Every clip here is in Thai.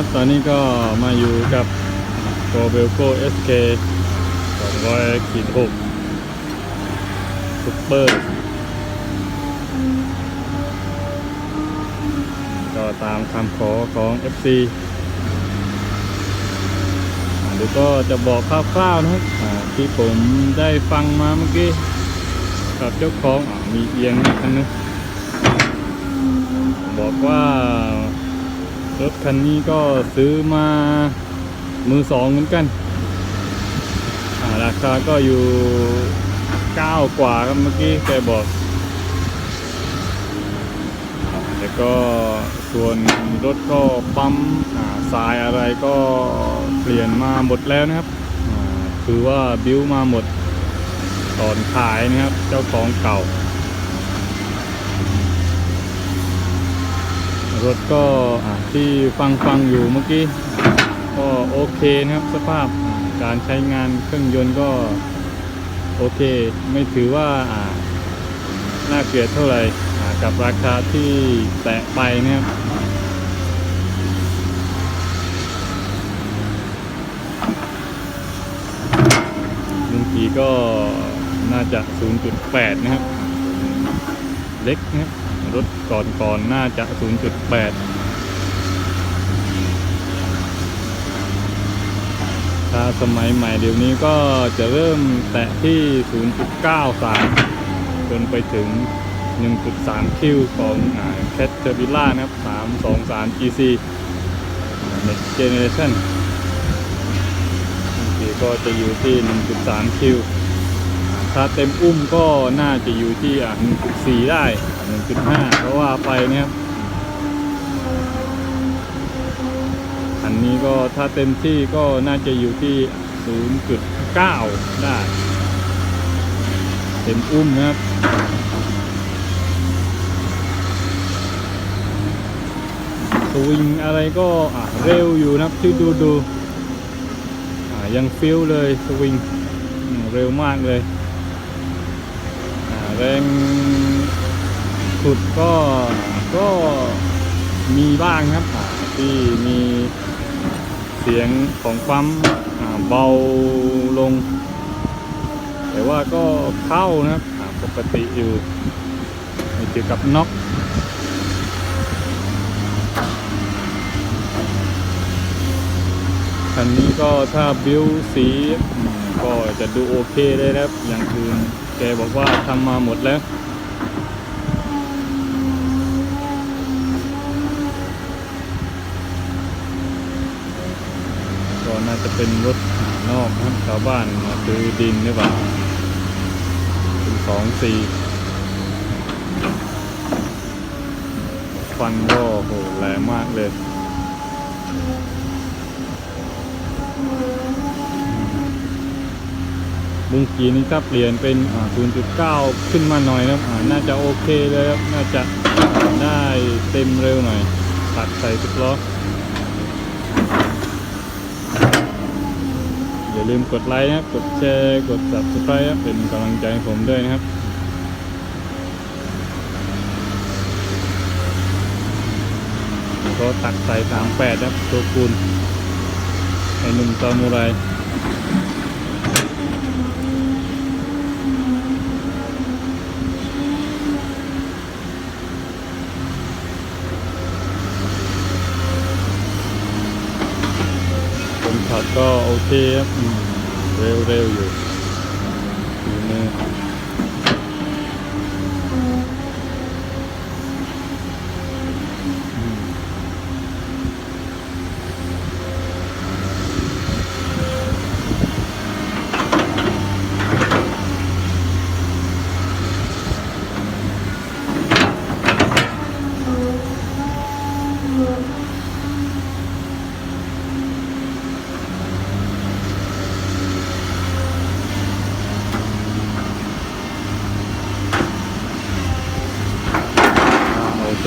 ครับ ตอนนี้ก็มาอยู่กับโกเบลโก SK 200ขีด6ซุปเปอร์ ก็ตามคำขอของ FC อ่าเดี๋ยวก็จะบอกคร่าวๆนะครับที่ผมได้ฟังมาเมื่อกี้ กับเจ้าของอมีเอียงนิดนึงบอกว่า รถคันนี้ก็ซื้อมามือสองเหมือนกัน ราคาก็อยู่เก้ากว่าครับเมื่อกี้แกบอก แล้วก็ส่วนรถก็ปั๊มอ่ายอะไรก็เปลี่ยนมาหมดแล้วนะครับ คือว่าบิ้วมาหมดตอนขายนะครับ เจ้าของเก่า รถก็ที่ฟังฟังอยู่เมื่อกี้ก็โอเคนะครับสภาพการใช้งานเครื่องยนต์ก็โอเค ไม่ถือว่าน่าเกลียดเท่าไหร่กับราคาที่แตะไปเนี่ยครับลุงกีก็น่าจะ 0.8 นะครับ เล็กนะครับ รถก่อนก่อนๆน่าจะ 0.8 ถ้าสมัยใหม่เดี๋ยวนี้ก็จะเริ่มแตะที่ 0.93 จนไปถึง 1.3 คิวของแคทเทอร์บิล่านะครับ 323 GC อ่า Next Generation บางทีก็จะอยู่ที่ 1.3 คิว ถ้าเต็มอุ้มก็น่าจะอยู่ที่ 1.4 ได้ 1.5เพราะว่าไปเนี่ยอันนี้ก็ถ้าเต็มที่ก็น่าจะอยู่ที่ 0.9 ได้ เต็มอุ้มนะครับ สวิงอะไรก็เร็วอยู่นะครับที่ดูดูยังฟิลเลยสวิงเร็วมากเลยอะแรงุดก็ก็มีบ้างครับที่มีเสียงของปั๊มเบาลง แต่ว่าก็เข้านะครับปกติอยู่ไม่เกี่ยวกับน็อกคันนี้ก็ถ้าบิวสีก็จะดูโอเคเลยนะครับ อย่างอื่นแกบอกว่าทำมาหมดแล้ว น่าจะเป็นรถนอกนะครับชาวบ้านมาซื้อดินหรือเปล่าเป็นสองสี่ฟันก็โหแรงมากเลยบุงกีนี้ถ้าเปลี่ยนเป็น 0.9 ขึ้นมาหน่อยนะครับน่าจะโอเคเลยครับ น่าจะได้เต็มเร็วหน่อย ตัดใส่สิบล้อ อย่าลืมกดไลค์นะครับ กดแชร์ กด subscribe ครับเป็นกำลังใจให้ผมด้วยนะครับก็ตักใส่38ครับตัวคูณไอหนุ่มซามูไร ก็โอเคครับเร็วๆอยู่อยู่ฝีมือ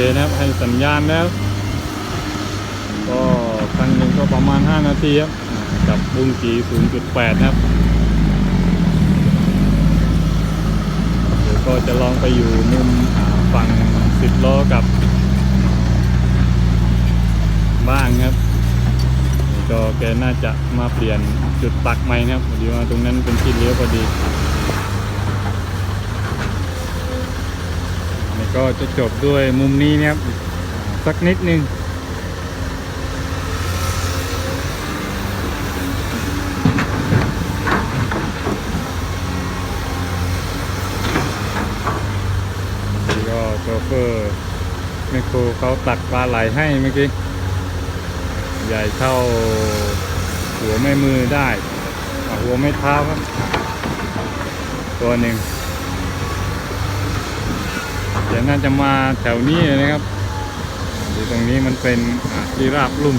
นะครับให้สัญญาณแล้ว ก็ครั้งหนึ่งก็ประมาณ 5 นาทีครับกับบุ้งกี0.8 นะครับเดี๋ยวก็จะลองไปอยู่มุมอ่าฝั่งสิบล้อกับบ้างครับจอแกน่าจะมาเปลี่ยนจุดตักใหม่นะครับพอดีว่าตรงนั้นเป็นที่เลี้ยวพอดี ก็จะจบด้วยมุมนี้นะครับ สักนิดนึงก็โชเฟอร์แมคโครเขาตักปลาไหลให้เมื่อกี้ ใหญ่เท่าหัวแม่มือได้อะหัวไม่เท้าครับ ตัวหนึ่ง ดี๋ยวน่าจะมาแถวนี้นะครับดูตรงนี้มันเป็นที่ราบลุ่ม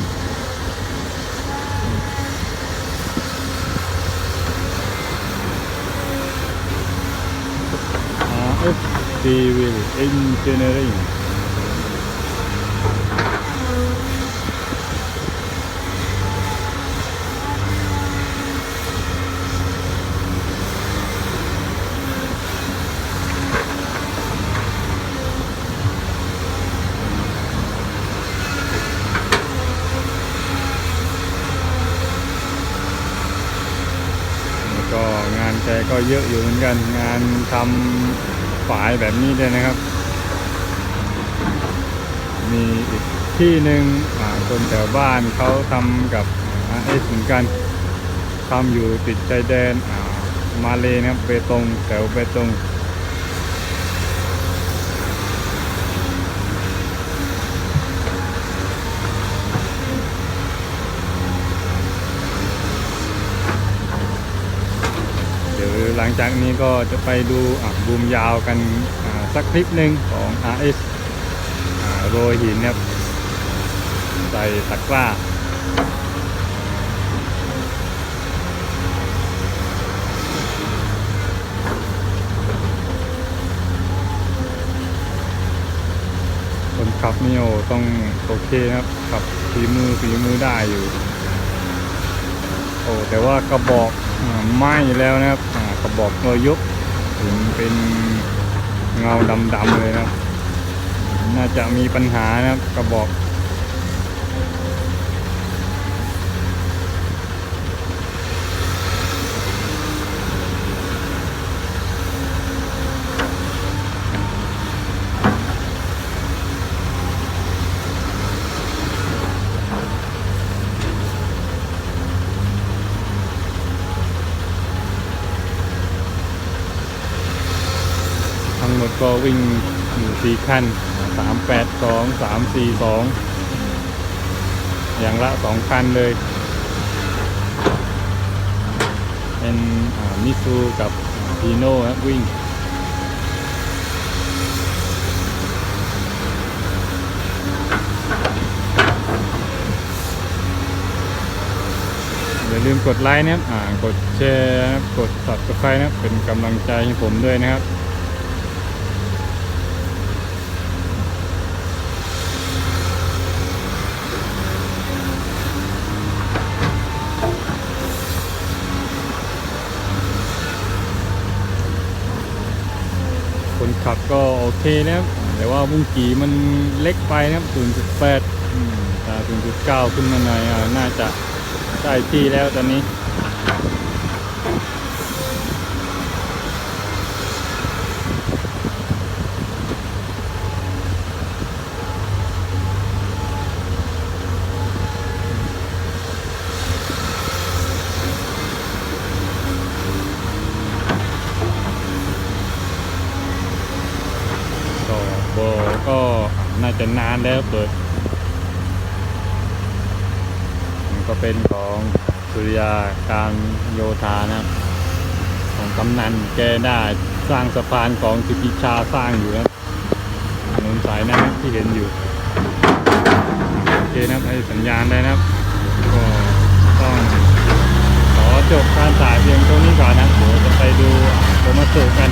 RFC Will Engineering แล้วก็ งานแกก็เยอะอยู่เหมือนกัน งานทำฝายแบบนี้ด้วยนะครับ มีอีกที่หนึ่งคนแถวบ้านเขาทำกับเอสเหมือนกันทำอยู่ติดชายแดนมาเลนะครับเบตงแถวเบตง เดี๋ยว หลังจากนี้ก็จะไปดูอะบูมยาวกันสักคลิปหนึ่งของ RS อโรยหินนะครับใส่ตะกร้าคนขับนี่โอต้องโอเคครับขับฝีมือฝีมือได้อยู่โอ้แต่ว่ากระบอกอไหม้แล้วนะครับ กระบอกเงยยุบถึงเป็นเงาดำๆเลยนะครับ น่าจะมีปัญหานะครับกระบอก ก็วิ่งอยู่สี่คันสามแปดสองสามสี่สองอย่างละสองคันเลย เป็นมิซูกับพีโน่ครับวิ่งอย่าลืมกดไลค์นะครับอ่ากดแชร์ กด subscribe นะครับ เป็นกำลังใจให้ผมด้วยนะครับ ขับก็โอเคนะครับ แต่ว่าบุ้งกีมันเล็กไปนะครับ 0.8อืมถ้า0.9 ขึ้นมาหน่อยน่าจะได้ที่แล้วตอนนี้ ก็โบก็ น่าจะนานแล้วเปิดก็เป็นของสุริยาการโยธานะครับของกำนันแกได้สร้างสะพานของสิทธิชาสร้างอยู่นะถนนสายนั้นที่เห็นอยู่โอเคนะครับให้สัญญาณได้นะก็ต้องขอจบการถ่ายเพียงเท่านี้ก่อนนะเดี๋ยวจะไปดูโทมาสุกัน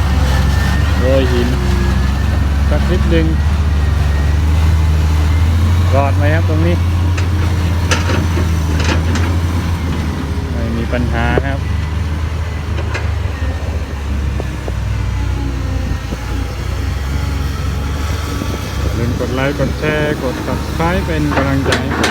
โรยหินสักนิดนึง รอดไหมครับตรงนี้ ไม่มีปัญหาครับ ลืมกดไลค์ กดแชร์ กด subscribe เป็นกำลังใจให้ผม